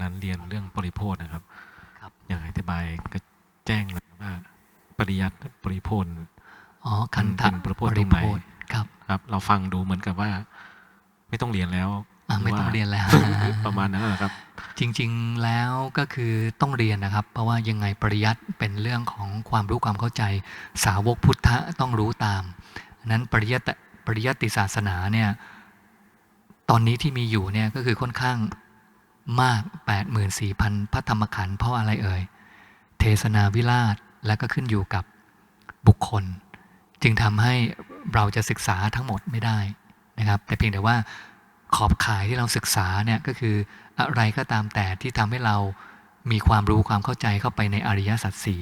วันนั้นเรียนเรื่องปริโภคนะครับ ครับอย่างอธิบายก็แจ้งเลยว่าปริยัติปริโภคอ๋อคันทะเป็นประโพธิตรงไหนปริโภคครับ ครับ เราฟังดูเหมือนกับว่า ไม่ต้องเรียนแล้วอะไม่ต้องหว่าเรียนแล้วประมาณนั้นแหละครับ จริงๆแล้วก็คือต้องเรียนนะครับ เพราะว่ายังไงปริยัติเป็นเรื่องของความรู้ความเข้าใจ สาวกพุทธะต้องรู้ตาม นั้นปริยัติปริยัติศาสนาเนี่ยตอนนี้ที่มีอยู่เนี่ยก็คือค่อนข้าง มาก 84,000 พระธรรมขันธ์เพราะอะไรเอ่ย เทศนาวิราชและก็ขึ้นอยู่กับบุคคล จึงทำให้เราจะศึกษาทั้งหมดไม่ได้นะครับ แต่เพียงแต่ว่าขอบข่ายที่เราศึกษาเนี่ยก็คืออะไรก็ตามแต่ที่ทำให้เรามีความรู้ความเข้าใจเข้าไปในอริยสัจสี่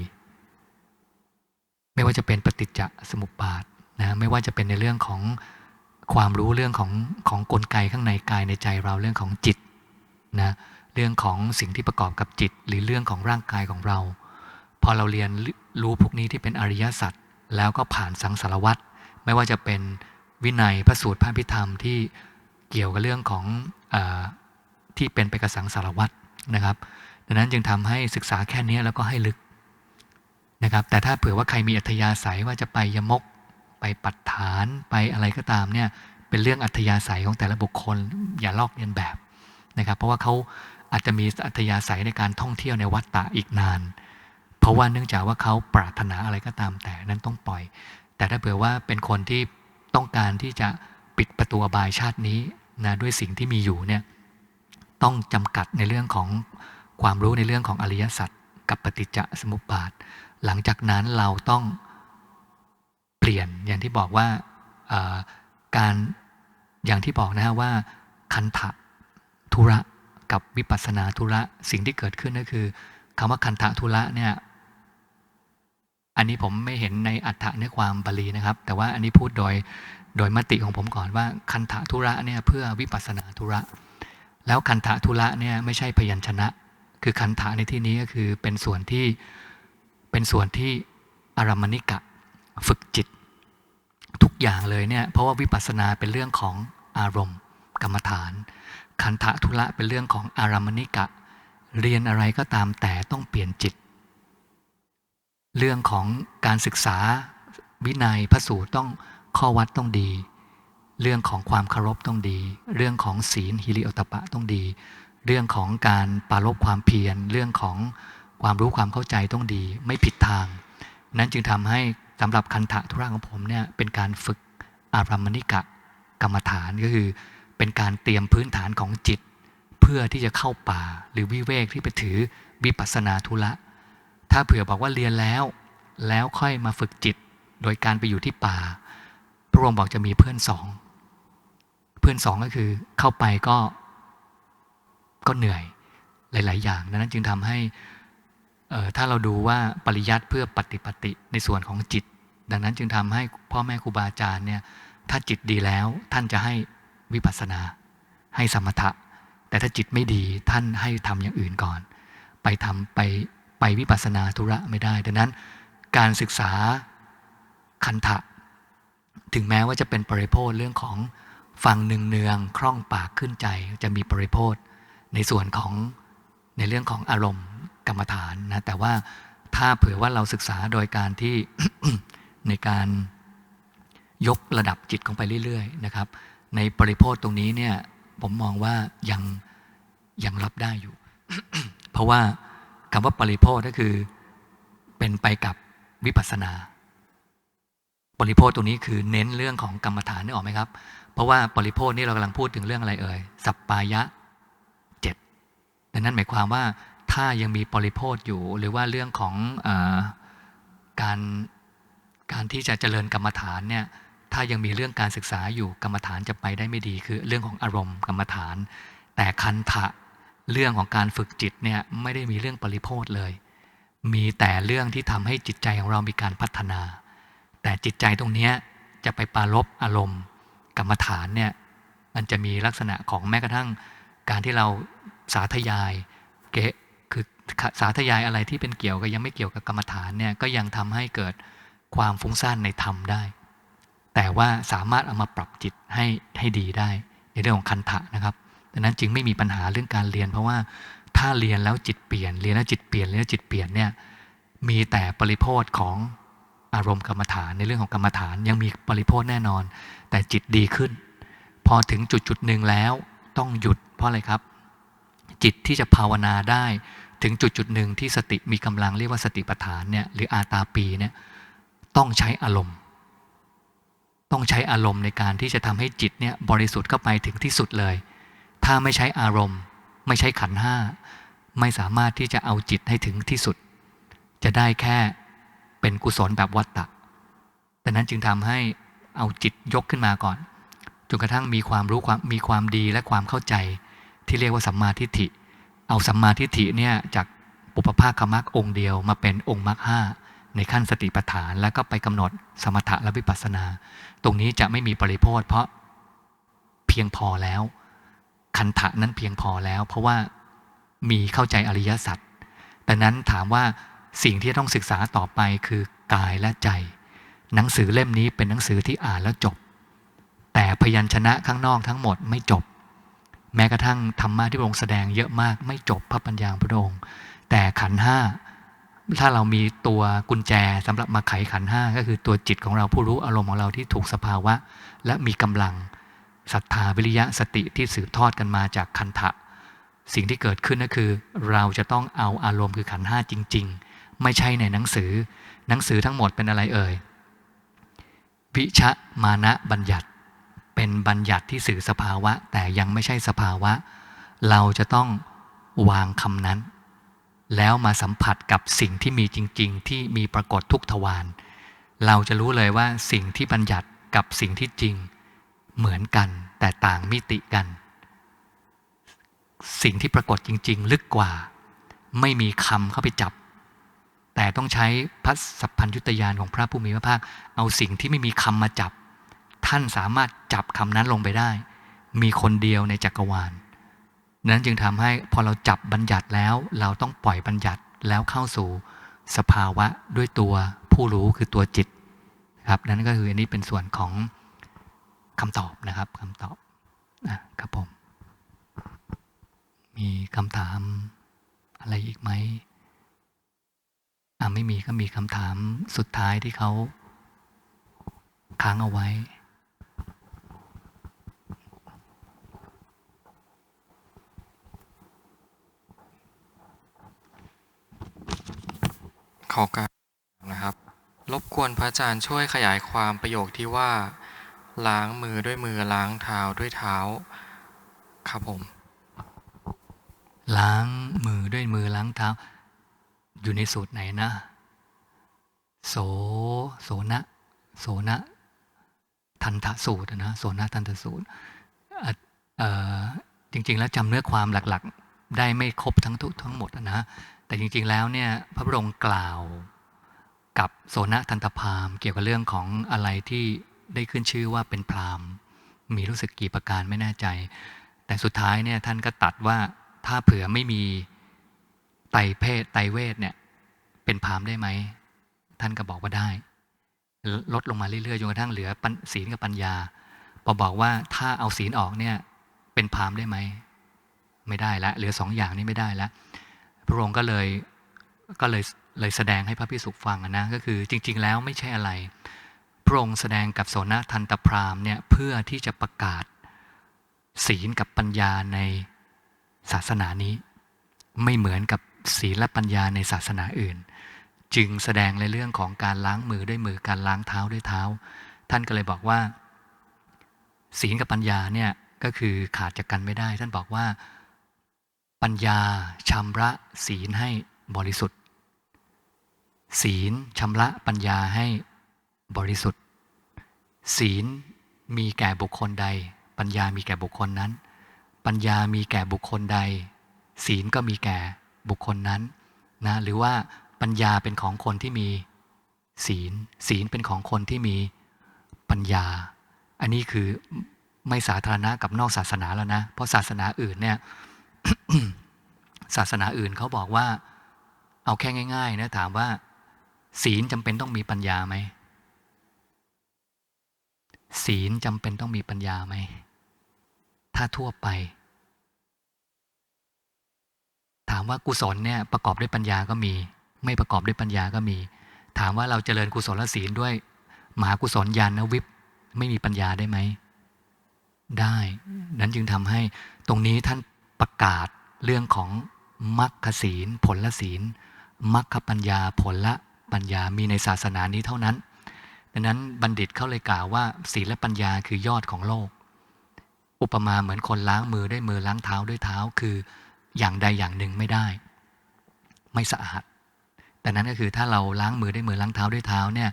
ไม่ว่าจะเป็นปฏิจจสมุปบาทนะไม่ว่าจะเป็นในเรื่องของความรู้เรื่องของของกลไกข้างในกายในใจเราเรื่องของจิต นะเรื่องของสิ่งที่ประกอบกับจิต หรือเรื่องของร่างกายของเรา พอเราเรียนรู้พวกนี้ที่เป็นอริยสัจแล้วก็ผ่านสังสารวัตรไม่ว่าจะเป็นวินัยพระสูตรพระพิธรรมที่เกี่ยวกับเรื่องของอที่เป็นไปกับสังสารวัตรนะครับ ดังนั้นจึงทำให้ศึกษาแค่นี้แล้วก็ให้ลึกนะครับ แต่ถ้าเผื่อว่าใครมีอัธยาศัยว่าจะไปยมก ไปปัดฐานไปอะไรก็ตามเนี่ยเป็นเรื่องอัธยาศัยของแต่ละบุคคล อย่าลอกเลียนแบบ นะครับ เพราะว่าเขาอาจจะมีอัธยาศัยในการท่องเที่ยวในวัฏฏะอีกนาน เพราะว่าเนื่องจากว่าเขาปรารถนาอะไรก็ตามแต่นั้นต้องปล่อย แต่ถ้าเผื่อว่าเป็นคนที่ต้องการที่จะปิดประตูอบายชาตินี้นะด้วยสิ่งที่มีอยู่เนี่ยต้องจำกัดในเรื่องของความรู้ในเรื่องของอริยสัจกับปฏิจจสมุปบาท หลังจากนั้นเราต้องเปลี่ยนอย่างที่บอกว่าการอย่างที่บอกนะฮะว่าคันธะ ธุระกับวิปัสสนาธุระสิ่งที่เกิดขึ้นก็คือคำว่าคันธะธุระเนี่ยอันนี้ผมไม่เห็นในอัฏฐะเนื้อความบาลีนะครับ แต่ว่าอันนี้พูดโดยโดยมติของผมก่อนว่าคันธะธุระเนี่ยเพื่อวิปัสสนาธุระ แล้วคันธะธุระเนี่ยไม่ใช่พยัญชนะ คือคันธะในที่นี้ก็คือเป็นส่วนที่เป็นส่วนที่อารมณิกะฝึกจิต ทุกอย่างเลยเนี่ยเพราะว่าวิปัสสนาเป็นเรื่องของอารมณ์กรรมฐาน คันธะธุระเป็นเรื่องของอารามณิกะ เรียนอะไรก็ตามแต่ต้องเปลี่ยนจิต เรื่องของการศึกษาวินัยพระสูตรต้องข้อวัดต้องดี เรื่องของความเคารพต้องดี เรื่องของศีลฮิริโอตปะต้องดี เรื่องของการปรารบความเพียรเรื่องของความรู้ความเข้าใจต้องดี ไม่ผิดทาง นั้นจึงทำให้สำหรับคันธะธุระของผมเนี่ยเป็นการฝึกอารามณิกะกรรมฐานก็คือ เป็นการเตรียมพื้นฐานของจิต เพื่อที่จะเข้าป่าหรือวิเวกที่ไปถือวิปัสสนาธุระ ถ้าเผื่อบอกว่าเรียนแล้ว แล้วค่อยมาฝึกจิต โดยการไปอยู่ที่ป่า พระองค์บอกจะมีเพื่อนสอง เพื่อนสองก็คือเข้าไปก็ก็เหนื่อยหลาย ๆ อย่างดังนั้นจึงทำให้ถ้าเราดูว่าปริยัติเพื่อปฏิปฏิในส่วนของจิต ดังนั้นจึงทำให้พ่อแม่ครูบาอาจารย์เนี่ยถ้าจิตดีแล้วท่านจะให้ วิปัสสนา ให้สมถะ แต่ถ้าจิตไม่ดีท่านให้ทำอย่างอื่นก่อน ไปทำไปไปวิปัสสนาธุระไม่ได้ ดังนั้นการศึกษาคันธะถึงแม้ว่าจะเป็นปริโภทเรื่องของฟังเนืองเนืองคล่องปากขึ้นใจจะมีปริโภทในส่วนของในเรื่องของอารมณ์กรรมฐานนะแต่ว่าถ้าเผื่อว่าเราศึกษาโดยการที่ในการยกระดับจิตของไปเรื่อยๆนะครับ ในปริโภทตรงนี้เนี่ยผมมองว่ายังยังรับได้อยู่ เพราะว่าคำว่าปริโภทก็คือ เป็นไปกับวิปัสสนา ปริโภทตรงนี้คือเน้นเรื่องของกรรมฐานนึกออกไหมครับ เพราะว่าปริโภทนี่เรากำลังพูดถึงเรื่องอะไรเอ่ยสัปปายะเจ็ดดังนั้นหมายความว่าถ้ายังมีปริโภทอยู่ หรือว่าเรื่องของอการการที่จะเจริญกรรมฐานเนี่ย ถ้ายังมีเรื่องการศึกษาอยู่กรรมฐานจะไปได้ไม่ดี คือเรื่องของอารมณ์กรรมฐาน แต่คันทะเรื่องของการฝึกจิตเนี่ยไม่ได้มีเรื่องปริโภทเลย มีแต่เรื่องที่ทำให้จิตใจของเรามีการพัฒนา แต่จิตใจตรงนี้จะไปปรารบอารมณ์ กรรมฐานเนี่ยมันจะมีลักษณะของแม้กระทั่งการที่เราสาธยายเกะคือสาธยายอะไรที่เป็นเกี่ยวกับยังไม่เกี่ยวกับกรรมฐานเนี่ยก็ยังทำให้เกิดความฟุ้งซ่านในธรรมได้ แต่ว่าสามารถเอามาปรับจิตให้ให้ดีได้ ในเรื่องของคันธะนะครับดังนั้นจึงไม่มีปัญหาเรื่องการเรียน เพราะว่าถ้าเรียนแล้วจิตเปลี่ยน เรียนแล้วจิตเปลี่ยนเรียนแล้วจิตเปลี่ยนเนี่ยมีแต่ปริโพธของอารมณ์กรรมฐานในเรื่องของกรรมฐานยังมีปริโพธแน่นอน แต่จิตดีขึ้น พอถึงจุดจุดหนึ่งแล้วต้องหยุดเพราะอะไรครับ จิตที่จะภาวนาได้ถึงจุดจุดหนึ่งที่สติมีกำลังเรียกว่าสติปัฏฐานเนี่ยหรืออาตาปีเนี่ยต้องใช้อารมณ์ ต้องใช้อารมณ์ในการที่จะทำให้จิตเนี่ยบริสุทธิ์เข้าไปถึงที่สุดเลย ถ้าไม่ใช้อารมณ์ ไม่ใช้ขันห้าไม่สามารถที่จะเอาจิตให้ถึงที่สุด จะได้แค่เป็นกุศลแบบวัตตะดังนั้นจึงทำให้เอาจิตยกขึ้นมาก่อนจนกระทั่งมีความรู้ความมีความดีและความเข้าใจ ที่เรียกว่าสัมมาทิฏฐิ เอาสัมมาทิฏฐิเนี่ยจากปุปภาคมรรคองค์เดียวมาเป็นองค์มรรคห้า ในขั้นสติปัฏฐาน แล้วก็ไปกำหนดสมถะและวิปัสสนา ตรงนี้จะไม่มีปริโพธเพราะเพียงพอแล้ว คันถะนั้นเพียงพอแล้ว เพราะว่ามีเข้าใจอริยสัจดังนั้นถามว่าสิ่งที่ต้องศึกษาต่อไปคือกายและใจ หนังสือเล่มนี้เป็นหนังสือที่อ่านแล้วจบ แต่พยัญชนะข้างนอกทั้งหมดไม่จบ แม้กระทั่งธรรมะที่พระองค์แสดงเยอะมากไม่จบพระปัญญาของพระองค์ แต่ขันห้า ถ้าเรามีตัวกุญแจสำหรับมาไขขันห้าก็คือตัวจิตของเราผู้รู้อารมณ์ของเราที่ถูกสภาวะ และมีกำลังศรัทธาวิริยะสติที่สืบทอดกันมาจากคันธะสิ่งที่เกิดขึ้นก็คือ เราจะต้องเอาอารมณ์คือขันห้าจริง ๆ ไม่ใช่ในหนังสือ หนังสือทั้งหมดเป็นอะไรเอ่ยวิชะมานะบัญญัติ เป็นบัญญัติที่สื่อสภาวะ แต่ยังไม่ใช่สภาวะ เราจะต้องวางคำนั้น แล้วมาสัมผัสกับสิ่งที่มีจริง ๆ ที่มีปรากฏทุกทวารเราจะรู้เลยว่าสิ่งที่บัญญัติกับสิ่งที่จริง เหมือนกันแต่ต่างมิติกัน สิ่งที่ปรากฏจริง ๆ ลึกกว่า ไม่มีคำเข้าไปจับ แต่ต้องใช้พัสัพพัญยุตยานของพระผู้มีพระภาค เอาสิ่งที่ไม่มีคำมาจับ ท่านสามารถจับคำนั้นลงไปได้ มีคนเดียวในจักรวาล นั้นจึงทำให้พอเราจับบัญญัติแล้ว เราต้องปล่อยบัญญัติแล้วเข้าสู่สภาวะด้วยตัวผู้รู้คือตัวจิตครับนั่นก็คืออันนี้เป็นส่วนของคำตอบนะครับคำตอบนะครับผม มีคำถามอะไรอีกไหมอ่าไม่มีก็มีคำถามสุดท้ายที่เขาค้างเอาไว้ อการนะครับ รบกวนพระอาจารย์ช่วยขยายความประโยคที่ว่า ล้างมือด้วยมือล้างเท้าด้วยเท้า ครับผม ล้างมือด้วยมือล้างเท้า อยู่ในสูตรไหนนะ โสโสนะโสนะทันทะสูตรนะโสนะทันทะสูตรจริง ๆ แล้วจำเนื้อความหลักๆ ได้ไม่ครบทั้งทุกทั้งหมดนะ แต่จริงๆแล้วเนี่ยพระบรมกล่าวกับโสนะทันตพามเกี่ยวกับเรื่องของอะไรที่ได้ขึ้นชื่อว่าเป็นพรามมีรู้สึกกี่ประการไม่แน่ใจ แต่สุดท้ายเนี่ยท่านก็ตัดว่าถ้าเผื่อไม่มีไตเพศไตเวทเนี่ยเป็นพรามได้ไหม ท่านก็บอกว่าได้ ลดลงมาเรื่อยๆจนกระทั่งเหลือศีลกับปัญญา พอบอกว่าถ้าเอาศีลออกเนี่ยเป็นพรามได้ไหม ไม่ได้ล้วเหลือสองอย่างนี้ไม่ได้แล้ว พระองค์ก็เลยก็เลยเลยแสดงให้พระพิสุฟังนะก็คือจริง ๆ แล้วไม่ใช่อะไร พระองค์แสดงกับโสนทันตพรามเนี่ยเพื่อที่จะประกาศศีลกับปัญญาในศาสนานี้ ไม่เหมือนกับศีลและปัญญาในศาสนาอื่น จึงแสดงในเรื่องของการล้างมือด้วยมือการล้างเท้าด้วยเท้า ท่านก็เลยบอกว่า ศีลกับปัญญาเนี่ยก็คือขาดจากกันไม่ได้ ท่านบอกว่า ปัญญาชำระศีลให้บริสุทธิ์ ศีลชำระปัญญาให้บริสุทธิ์ ศีลมีแก่บุคคลใด ปัญญามีแก่บุคคลนั้น ปัญญามีแก่บุคคลใด ศีลก็มีแก่บุคคลนั้นนะหรือว่าปัญญาเป็นของคนที่มีศีล ศีลเป็นของคนที่มีปัญญา อันนี้คือไม่สาธารณะกับนอกศาสนาแล้วนะ เพราะศาสนาอื่นเนี่ย ศาสนาอื่นเขาบอกว่า เอาแค่ง่ายๆนะถามว่า ศีลจำเป็นต้องมีปัญญาไหมศีลจำเป็นต้องมีปัญญาไหม ถ้าทั่วไป ถามว่ากุศลเนี่ยประกอบด้วยปัญญาก็มี ไม่ประกอบด้วยปัญญาก็มี ถามว่าเราเจริญกุศลศีลด้วยมหากุศลญาณวิปไม่มีปัญญาได้ไหม ได้ นั้นจึงทำให้ตรงนี้ท่าน ประกาศเรื่องของมรรคศีล ผลศีลมรรคปัญญาผลละปัญญามีในศาสนานี้เท่านั้น ดังนั้นบัณฑิตเขาเลยกล่าวว่า ศีลและปัญญาคือยอดของโลก อุปมาเหมือนคนล้างมือด้วยมือล้างเท้าด้วยเท้าคืออย่างใดอย่างหนึ่งไม่ได้ ไม่สะอาดแต่นั้นก็คือถ้าเราล้างมือด้วยมือล้างเท้าด้วยเท้าเนี่ย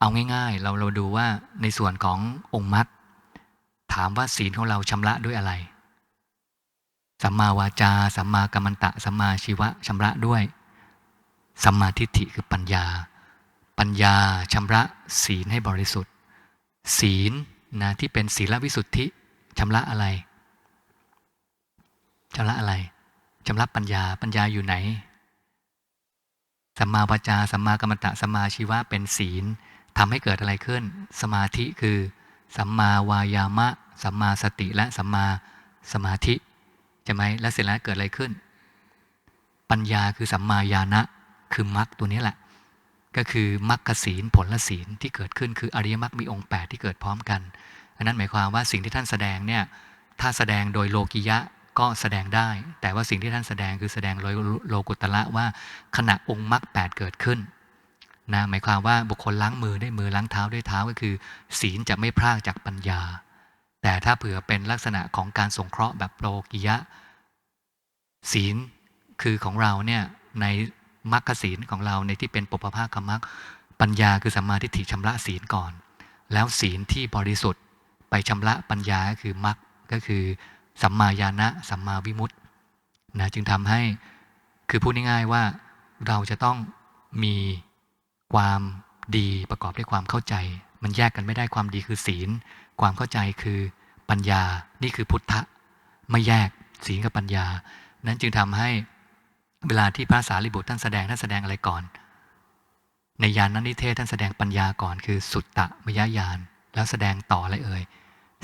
เอาง่ายๆ เราเราดูว่าในส่วนขององค์มรรคถามว่าศีลของเราชำระด้วยอะไร สัมมาวาจา สัมมากัมมันตะ สัมมาชีวะชำระด้วย สัมมาทิฏฐิคือปัญญา ปัญญาชำระศีลให้บริสุทธิ์ ศีลนะที่เป็นศีลวิสุทธิชำระอะไรชำระอะไรชำระปัญญาปัญญาอยู่ไหน สัมมาวาจา สัมมากัมมันตะ สัมมาชีวะเป็นศีลทำให้เกิดอะไรขึ้น สมาธิคือ สัมมาวายามะ สัมมาสติและสัมมาสมาธิ ใช่ไหมและเสร็จแล้วเกิดอะไรขึ้น ปัญญาคือสัมมาญาณะคือมรรคตัวนี้แหละ ก็คือมรรคศีลผลศีลที่เกิดขึ้นคืออริยมรรคมีองค์ 8 ที่เกิดพร้อมกันอันนั้นหมายความว่าสิ่งที่ท่านแสดงเนี่ยถ้าแสดงโดยโลกิยะก็แสดงได้ แต่ว่าสิ่งที่ท่านแสดงคือแสดงโดยโลกุตละว่าขณะองค์มรรคแเกิดขึ้นนะหมายความว่าบุคคลล้างมือด้วยมือล้างเท้าด้วยเท้าก็คือ ศีลจะไม่พรากจากปัญญา แต่ถ้าเผื่อเป็นลักษณะของการสงเคราะห์แบบโลกิยะ ศีลคือของเราเนี่ยในมรรคศีลของเราในที่เป็นปุพพาคมรรคปัญญาคือสัมมาทิฏฐิชำระศีลก่อน แล้วศีลที่บริสุทธิ์ไปชำระปัญญาก็คือมรรคก็คือสัมมาญาณะสัมมาวิมุตตินะจึงทำให้คือพูดง่ายๆว่าเราจะต้องมีความดีประกอบด้วยความเข้าใจ มันแยกกันไม่ได้ความดีคือศีล ความเข้าใจคือ ปัญญานี่คือพุทธะไม่แยกศีลกับปัญญา นั้นจึงทำให้เวลาที่พระสารีบุตรท่านแสดงท่านแสดงอะไรก่อน ในยานนั้นนิเทศท่านแสดงปัญญาก่อนคือสุตตะมยญาณแล้วแสดงต่ออะไรเอ่ย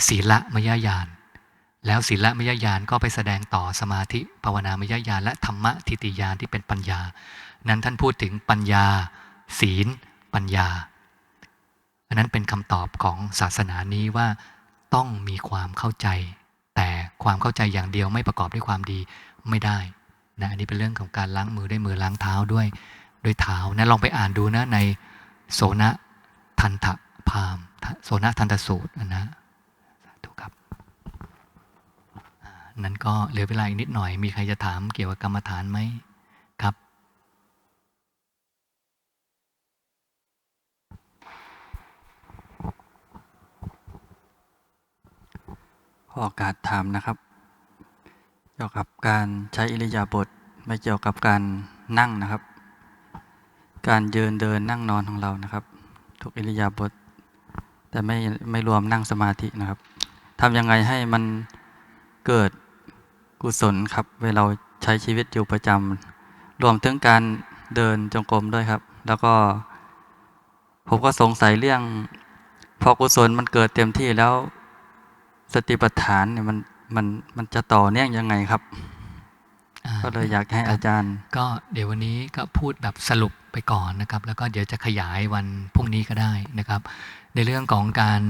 ศีละมยญาณแล้วศีละมยญาณก็ไปแสดงต่อสมาธิภาวนามยญาณและธรรมะทิฏฐิญาณที่เป็นปัญญา นั้นท่านพูดถึงปัญญา ศีล ปัญญาอันนั้นเป็นคำตอบของศาสนานี้ว่า ต้องมีความเข้าใจ แต่ความเข้าใจอย่างเดียวไม่ประกอบด้วยความดีไม่ได้นะอันนี้เป็นเรื่องของการล้างมือด้วยมือล้างเท้าด้วยด้วยเท้านะลองไปอ่านดูนะในโสนทันทะพามโสนทันตสูตรนะถูกครับนั้นก็เหลือเวลาอีกนิดหน่อยมีใครจะถามเกี่ยวกับกรรมฐานไหมครับ ข อโอกาสถามนะครับ เกี่ยวกับการใช้อิริยาบถไม่เกี่ยวกับการนั่งนะครับ การยืนเดินนั่งนอนของเรานะครับ ทุกอิริยาบถแต่ไม่ไม่รวมนั่งสมาธินะครับทำยังไงให้มันเกิดกุศลครับ เวลาใช้ชีวิตอยู่ประจำรวมถึงการเดินจงกรมด้วยครับ แล้วก็ผมก็สงสัยเรื่องพอกุศลมันเกิดเต็มที่แล้ว สติปัฏฐานเนี่ยมันมันมันจะต่อเนื่องยังไงครับอ่าก็เลยอยากให้อาจารย์ ก็เดี๋ยววันนี้ก็พูดแบบสรุปไปก่อนนะครับ แล้วก็เดี๋ยวจะขยายวันพรุ่งนี้ก็ได้นะครับ ในเรื่องของการ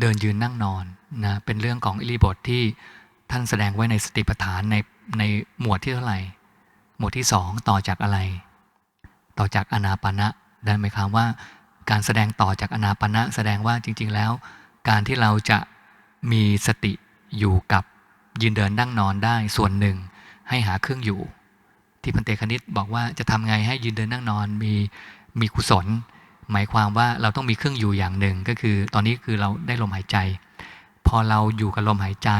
เดินยืนนั่งนอนนะเป็นเรื่องของอิริบทที่ท่านแสดงไว้ในสติปัฏฐานในในหมวดที่เท่าไหร่ หมวดที่สองต่อจากอะไร ต่อจากอนาปานะได้ไหมครับว่า การแสดงต่อจากอนาปานะแสดงว่าจริง ๆ แล้ว การที่เราจะ มีสติอยู่กับยืนเดินนั่งนอนได้ส่วนหนึ่งให้หาเครื่องอยู่ ที่พันเตคณิตบอกว่าจะทำไงให้ยืนเดินนั่งนอนมีมีกุศล หมายความว่าเราต้องมีเครื่องอยู่อย่างหนึ่งก็คือ ตอนนี้คือเราได้ลมหายใจ พอเราอยู่กับลมหายใจ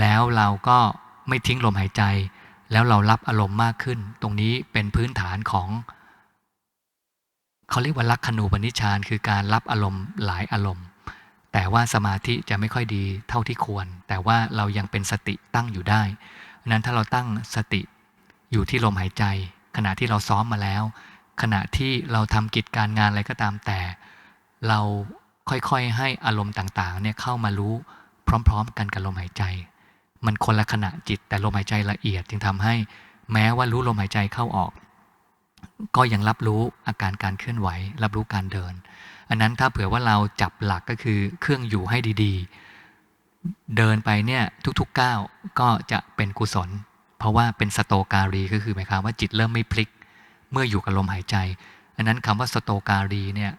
แล้วเราก็ไม่ทิ้งลมหายใจ แล้วเรารับอารมณ์มากขึ้น ตรงนี้เป็นพื้นฐานของเขาเรียกว่าลักขณูปนิชานคือการรับอารมณ์หลายอารมณ์ แต่ว่าสมาธิจะไม่ค่อยดีเท่าที่ควร แต่ว่าเรายังเป็นสติตั้งอยู่ได้นั้นถ้าเราตั้งสติอยู่ที่ลมหายใจ ขณะที่เราซ้อมมาแล้ว ขณะที่เราทำกิจการงานอะไรก็ตามแต่ เราค่อยๆให้อารมณ์ต่างๆเนี่ยเข้ามารู้พร้อม ๆ กันกับลมหายใจ มันคนละขณะจิตแต่ลมหายใจละเอียด จึงทำให้แม้ว่ารู้ลมหายใจเข้าออก ก็ยังรับรู้อาการการเคลื่อนไหว รับรู้การเดิน อันนั้นถ้าเผื่อว่าเราจับหลักก็คือเครื่องอยู่ให้ดีๆ เดินไปเนี่ยทุกๆก้าวก็จะเป็นกุศล เพราะว่าเป็นสโตการีก็คือหมายความว่าจิตเริ่มไม่พลิก เมื่ออยู่กับลมหายใจ อันนั้นคำว่าสโตการีเนี่ย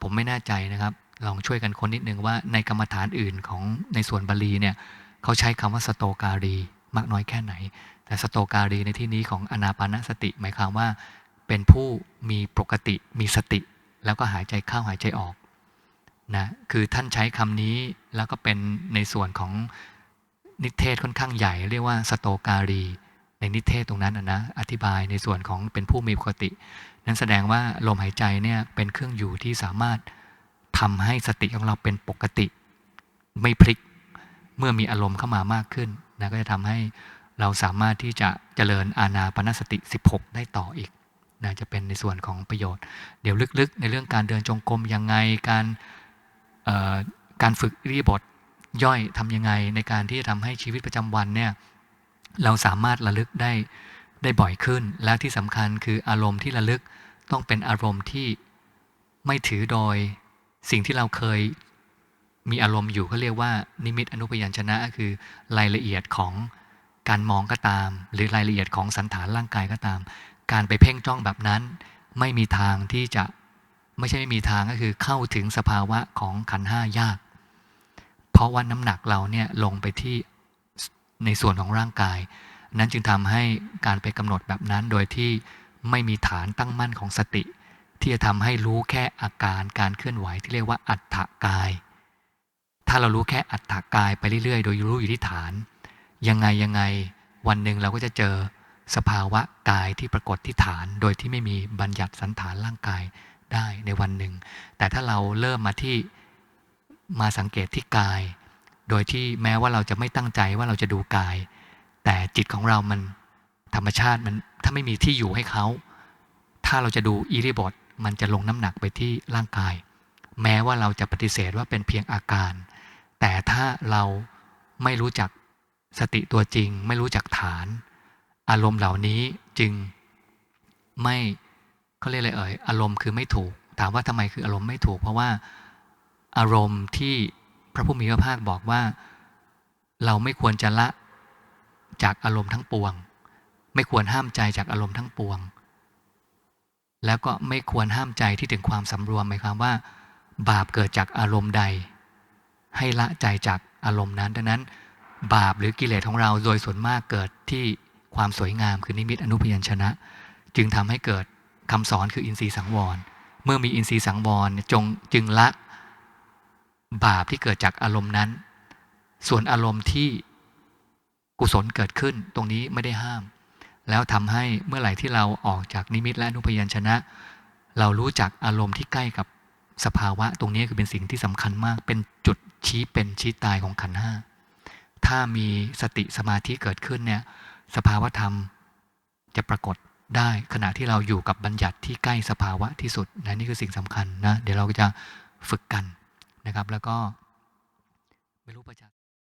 ผมไม่แน่ใจนะครับ ลองช่วยกันค้นนิดนึงว่าในกรรมฐานอื่นของในส่วนบาลีเนี่ยเขาใช้คำว่าสโตการีมากน้อยแค่ไหน แต่สโตการีในที่นี้ของอนาปานสติ หมายความว่าเป็นผู้มีปกติมีสติ แล้วก็หายใจเข้าหายใจออกนะคือท่านใช้คำนี้แล้วก็เป็นในส่วนของนิเทศค่อนข้างใหญ่ เรียกว่าสโตการี ในนิเทศตรงนั้นนะอธิบายในส่วนของเป็นผู้มีปกติ นั้นแสดงว่าลมหายใจเนี่ยเป็นเครื่องอยู่ที่สามารถทำให้สติของเราเป็นปกติ ไม่พลิกเมื่อมีอารมณ์เข้ามามากขึ้นนะก็จะทำให้เราสามารถที่จะเจริญอาณาปณสติ 16 ได้ต่ออีก นะจะเป็นในส่วนของประโยชน์ เดี๋ยวลึกๆ ในเรื่องการเดินจงกรมยังไงการการฝึกริยาบถย่อยทำยังไงในการที่จะทำให้ชีวิตประจำวันเนี่ยเราสามารถระลึกได้ได้บ่อยขึ้น และที่สำคัญคืออารมณ์ที่ระลึกต้องเป็นอารมณ์ที่ไม่ถือโดย สิ่งที่เราเคยมีอารมณ์อยู่เขาเรียกว่า นิมิตอนุพยัญชนะคือรายละเอียดของการมองก็ตาม หรือรายละเอียดของสันฐานร่างกายก็ตาม การไปเพ่งจ้องแบบนั้น ไม่มีทางที่จะไม่ใช่ไม่มีทางก็คือเข้าถึงสภาวะของขันห้ายาก เพราะว่าน้ำหนักเราเนี่ยลงไปที่ในส่วนของร่างกาย นั้นจึงทำให้การไปกำหนดแบบนั้น โดยที่ไม่มีฐานตั้งมั่นของสติ ที่จะทำให้รู้แค่อาการการเคลื่อนไหวที่เรียกว่าอัตถกาย ถ้าเรารู้แค่อัตถกายไปเรื่อยๆ โดยรู้อยู่ที่ฐาน ยังไงยังไงวันหนึ่งเราก็จะเจอ สภาวะกายที่ปรากฏที่ฐาน โดยที่ไม่มีบัญญัติสันฐานร่างกายได้ในวันหนึ่ง แต่ถ้าเราเริ่มมาที่มาสังเกตที่กาย โดยที่แม้ว่าเราจะไม่ตั้งใจว่าเราจะดูกาย แต่จิตของเรามันธรรมชาติมันถ้าไม่มีที่อยู่ให้เขา ถ้าเราจะดูอิริบถมันจะลงน้ำหนักไปที่ร่างกาย แม้ว่าเราจะปฏิเสธว่าเป็นเพียงอาการ แต่ถ้าเราไม่รู้จักสติตัวจริง ไม่รู้จักฐาน อารมณ์เหล่านี้จึงไม่เขาเรียกอะไรเอ่ยอารมณ์คือไม่ถูก ถามว่าทำไมคืออารมณ์ไม่ถูก เพราะว่าอารมณ์ที่พระผู้มีพระภาคบอกว่า เราไม่ควรจะละจากอารมณ์ทั้งปวง ไม่ควรห้ามใจจากอารมณ์ทั้งปวง แล้วก็ไม่ควรห้ามใจที่ถึงความสำรวมหมายความว่า บาปเกิดจากอารมณ์ใด ให้ละใจจากอารมณ์นั้น ดังนั้น บาปหรือกิเลสของเราโดยส่วนมากเกิดที่ ความสวยงามคือนิมิตอนุพยัญชนะ จึงทำให้เกิดคำสอนคืออินทรีย์สังวร เมื่อมีอินทรีย์สังวรจงจึงละบาปที่เกิดจากอารมณ์นั้น ส่วนอารมณ์ที่กุศลเกิดขึ้นตรงนี้ไม่ได้ห้าม แล้วทำให้เมื่อไหร่ที่เราออกจากนิมิตและอนุพยัญชนะ เรารู้จักอารมณ์ที่ใกล้กับสภาวะ ตรงนี้คือเป็นสิ่งที่สำคัญมาก เป็นจุดชี้เป็นชี้ตายของขันห้าถ้ามีสติสมาธิเกิดขึ้นเนี่ย สภาวะธรรมจะปรากฏได้ขณะที่เราอยู่กับบัญญัติที่ใกล้สภาวะที่สุดนะนี่คือสิ่งสำคัญนะเดี๋ยวเราจะฝึกกันนะครับ แล้วก็ไม่รู้ประจักษ์